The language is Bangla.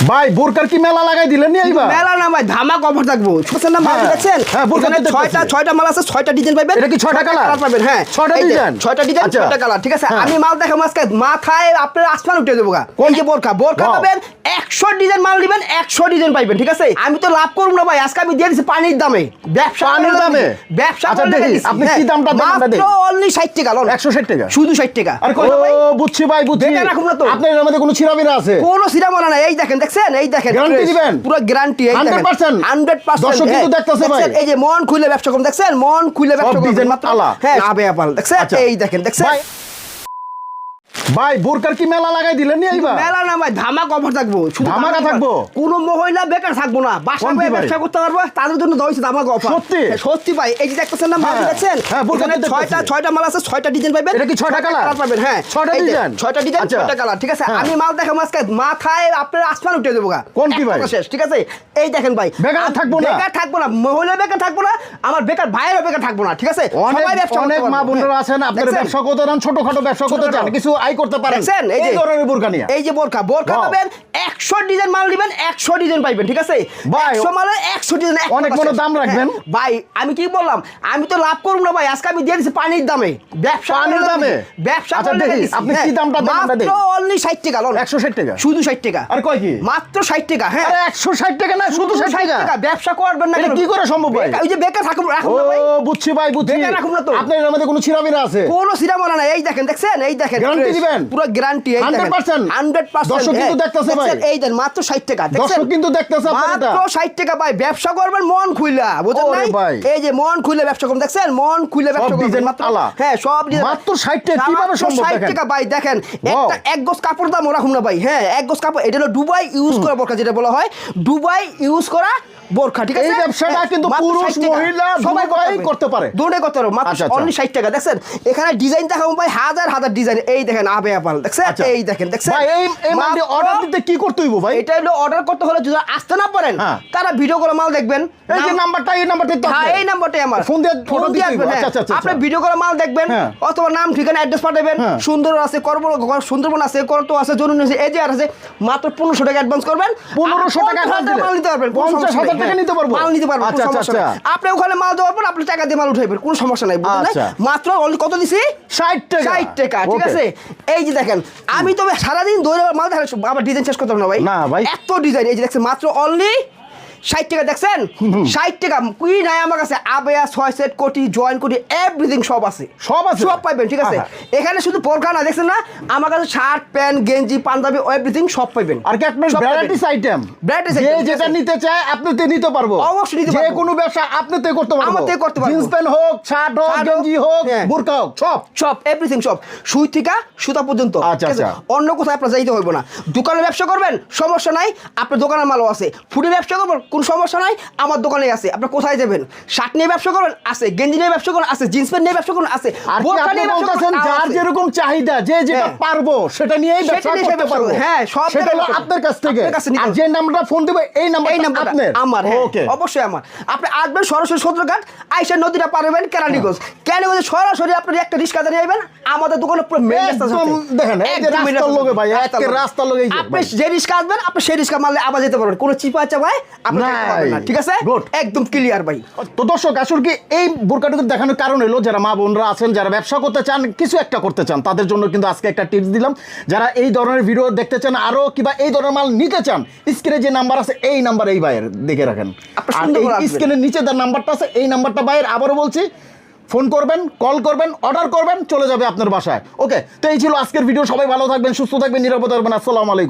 ভাই বোরকার কি মেলা লাগাই দিলেন নি এইবার মেলা না ভাই ধামাক অফার থাকব শুনছেন না মাল হ্যাঁ, দেখছেন হ্যাঁ, বোরকা এখানে তো ছয়টা ছয়টা মাল আছে ছয়টা ডিজাইন পাবেন এটা কি ছয়টা colour? পাবেন হ্যাঁ ছয়টা design? ছয়টা ডিজাইন আচ্ছা। ছয়টা কালার ঠিক আছে হ্যাঁ। আমি মাল দেখাবো আজকে মাথায় আপনার আসমান উঠে দেবো কোন- যে বোরকা বোরকা পাবেন একশো ডিজাইন মাল দিবেন একশো ডিজাইন পাইবেন ঠিক আছে আমি তো লাভ করব না ভাই আজকে আমি দিয়ে দিচ্ছি পানির দামে ব্যবসা পানির দামে? ব্যবসা আচ্ছা, দেখি, আপনি হ্যাঁ। কি দামটা দেন দেখি। মাত্র অনলি ষাট টাকা লন। একশো ষাট টাকা শুধু ষাট টাকা আর কই ভাই, ও বুঝছি ভাই বুঝছি দেখে রাখুন না তো। আপনার মধ্যে কোনো ছিরামিরা আছে কোনো সিনেমা না এই দেখেন দেখছেন? এই দেখেন গ্যারান্টি দিবেন? পুরো গ্যারান্টি এই 100% হান্ড্রেড পার্সেন্ট দর্শক কিন্তু দেখতেছে ভাই। এই যে মন খুলে ব্যবসা করুন দেখছেন? মন খুলে ব্যবসা করুন মাত্র। হ্যাঁ আবে আপাল দেখছেন? আচ্ছা। এই দেখেন দেখছেন? ভাই বোরকার কি মেলা লাগাই দিলেন নি এইবার মেলা না ভাই ধামাক অফার থাকব শুধু ধামাকা থাকব? কোনো মহিলা বেকার থাকব না বাসা বসে ব্যবসা করতে পারব তাদের জন্য দইছে ধামাক অফার সত্যি? সত্যি ভাই এই যে দেখতেছেন না মাল হ্যাঁ। দেখছেন হ্যাঁ, বোরকা এখানে তো দেখতেছি। ছয়টা ছয়টা মাল আছে ছয়টা ডিজাইন পাবেন এটা কি ছয়টা colour? পাবেন হ্যাঁ ছয়টা design? ছয়টা ডিজাইন আচ্ছা। ছয়টা কালার ঠিক আছে হ্যাঁ। আমি মাল দেখাবো আজকে মাথায় আপনার আসমান উঠে দেবো কোন কি ভাই? শেষ ঠিক আছে এই দেখেন ভাই বেকার থাকব না? বেকার থাকব না মহিলা বেকার থাকব না আমার বেকার ভাইয়েরও বেকার থাকব না ঠিক আছে অনেক অনেক মা। বোনেরা হ্যাঁ। আছেন আপনারা ব্যবসা করতে চান ছোটখাটো ব্যবসা করতে চান কিছু আয় করতে পারেন। এই যে ধরনের বোরকা নিয়ে। এই যে বোরকা বোরকা. পাবেন একশো ডিজাইন মাল দিবেন একশো ডিজাইন পাইবেন ঠিক আছে? একশো ডিজাইন অনেক বড় দাম রাখবেন। ভাই আমি কি বললাম? আমি তো লাভ করব না ভাই আজকে আমি দিয়ে দিচ্ছি পানির দামে। ব্যবসা পানির দামে? ব্যবসা করে দেখি, দিচ্ছি, আপনি হ্যাঁ। কি দামটা মাত্র অনলি ষাট টাকা লন। একশো ষাট টাকা? শুধু ষাট টাকা। আর কয় কি? মাত্র ষাট টাকা হ্যাঁ। একশো ষাট টাকা না শুধু ষাট টাকা? ব্যবসা করবেন না কি করে সম্ভব ভাই? ওই যে বেকার থাকুন রাখুন না ভাই। বুঝছি ভাই বুঝছি। রাখুন না তো। আপনার মধ্যে কোনো ছিরামিরা আছে? কোনো সিনেমা না এই দেখেন দেখছেন? এই দেখেন দিবেন? পুরো গ্যারান্টি এই দেখেন। 100% 100% দর্শক কিন্তু হ্যাঁ। দেখতেছে ভাই। এই দেন মাত্র 60 টাকা দর্শক কিন্তু দেখতেছে মাত্র 60 টাকা ভাই ব্যবসা করবেন মন খুইলা নাই। এই যে মন খুলে ব্যবসা করবেন দেখছেন? মন খুলে ব্যবসা করবেন মাত্র হ্যাঁ সব মাত্র 60 টাকা, কীভাবে সম্ভব 60 দেখেন? টাকা ভাই দেখেন একটা এক গজ কাপড় দাম ওরকম না ভাই হ্যাঁ এক গজ কাপড় এটা হলো দুবাই ইউজ করা বোরকা যেটা বলা হয় দুবাই ইউজ করা বোরকা ঠিক আছে? এই ব্যবসাটা হ্যাঁ, কিন্তু পুরুষ, মহিলা সবাই করতে পারে। দুটোই করতে মাত্র আচ্ছা, আচ্ছা। অনলি 60 টাকা দেখছেন? এখানে ডিজাইন দেখাবো ভাই হাজার হাজার ডিজাইন এই দেখেন আবে আপাল দেখছেন? আচ্ছা। এই দেখেন দেখছেন? ভাই এই এই মানে অর্ডার দিতে কি করতে হইব ভাই এটা হলো অর্ডার করতে হলে যদি আসতে না পারেন হ্যাঁ। তারা ভিডিও করে মাল দেখবেন এই যে নাম্বারটা এই নাম্বারটাই তো হ্যাঁ এই নাম্বারটাই আমার ফোন দিয়ে order দিয়ে আসবেন হ্যাঁ। আচ্ছা, আচ্ছা, আপনি আচ্ছা। ভিডিও করে মাল দেখবেন। অথবা নাম ঠিকানা অ্যাড্রেস পাঠাবেন। সুন্দর আছে করব সুন্দরবন আছে করতো আছে আছে এই যে আর আছে মাত্র টাকা অ্যাডভান্স করবেন 1500 টাকা মাল নিতে পারবেন কোনো 50,000 টাকা। নিতে পারব? মাল নিতে আচ্ছা, আচ্ছা, আচ্ছা। আপনি ওখানে মাল দেওয়ার পর আপনি টাকা দিয়ে মাল উঠাইবেন কোনো সমস্যা নাই বুঝলেন আচ্ছা। মাত্র only কত দিছি 60 টাকা ষাট টাকা ঠিক আছে এই যে দেখেন আমি তো সারাদিন ধরে মাল দেখা আবার ডিজাইন শেষ করতাম না ভাই না ভাই। এত ডিজাইন এই যে দেখছেন মাত্র অনলি ষাট টাকা দেখছেন? ষাট টাকা কি নাই আমার কাছে? আবেয়া ছয় সেট কোটি জয়েন কোটি এভরিথিং সব আছে। সব আছে? সব পাইবেন ঠিক আছে? এখানে শুধু বোরকা না দেখছেন না? আমার কাছে শার্ট প্যান্ট গেঞ্জি পাঞ্জাবি এভরিথিং সব পাইবেন। আর কি আপনার পাবেন। ভ্যারাইটিস আইটেম যেটা নিতে চায় আপনি তে নিতে পারব। অবশ্যই নিতে পারব। যে কোনো ব্যবসা আপনি তে করতে পারব। থেকে করতে পারব। জিন্স প্যান্ট হোক শার্ট হোক গেঞ্জি হোক হ্যাঁ। বোরকা হোক সব। সব এভরিথিং সব। সুই থেকে সুতা পর্যন্ত আচ্ছা, আচ্ছা। অন্য কোথাও আপনার যাইতে হইব না। দোকানে ব্যবসা করবেন সমস্যা নাই আপনার দোকানের মালও আছে। ফুডে ব্যবসা করবেন কোন সমস্যা নাই আমার দোকানে আছে। আপনার কোথায় যাবেন? শার্ট নিয়ে ব্যবসা করবেন আছে। গেঞ্জি নিয়ে ব্যবসা করবেন আছে। জিন্স প্যান্ট নিয়ে ব্যবসা করবেন আছে। আপনি যার যেরকম চাহিদা যে যেটা হ্যাঁ। পারব সেটা নিয়েই ব্যবসা করতে পারব। হ্যাঁ, সব সেটা হলো আপনার কাছ থেকে। আর যে নাম্বারটা ফোন দিবে এই নাম্বারটা এই নাম্বারটা আপনার। আমার হ্যাঁ। ওকে। অবশ্যই আমার। আপনি আসবেন সরাসরি সদরঘাট আইসা নদীটা পারবেন কেরানীগঞ্জ। কেরানীগঞ্জে সরাসরি আপনি একটা রিক্সা দাঁড়িয়ে যাবেন আমাদের দোকানে পুরো একদম দেখেন, এই যে রাস্তার ভাই। রাস্তার লগে আপনি যে রিক্সা আসবেন আপনি সেই রিক্সা মারলে আবার যেতে পারবেন। কোনো চিপা চাপায় আপনি ঠিক আছে? একদম ক্লিয়ার ভাই। তো দর্শক আসলে কি এই বোরকাটুকু দেখানোর কারণ হলো যারা মা বোনরা আছেন যারা ব্যবসা করতে চান কিছু একটা করতে চান তাদের জন্য কিন্তু আজকে একটা টিপস দিলাম। যারা এই ধরনের ভিডিও দেখতে চান কিবা এই ধরনের মাল নিতে চান স্ক্রিনে যে নাম্বার আছে এই নাম্বার এই ভাইয়ের দেখে রাখেন। স্ক্রিনের নিচে তার নাম্বারটা আছে এই নাম্বারটা ভাইয়ের আবারও বলছি ফোন করবেন কল করবেন অর্ডার করবেন চলে যাবে আপনার বাসায়। ওকে তো এই ছিল আজকের ভিডিও সবাই ভালো থাকবেন সুস্থ থাকবেন নিরাপদ থাকবেন আসসালামু আলাইকুম।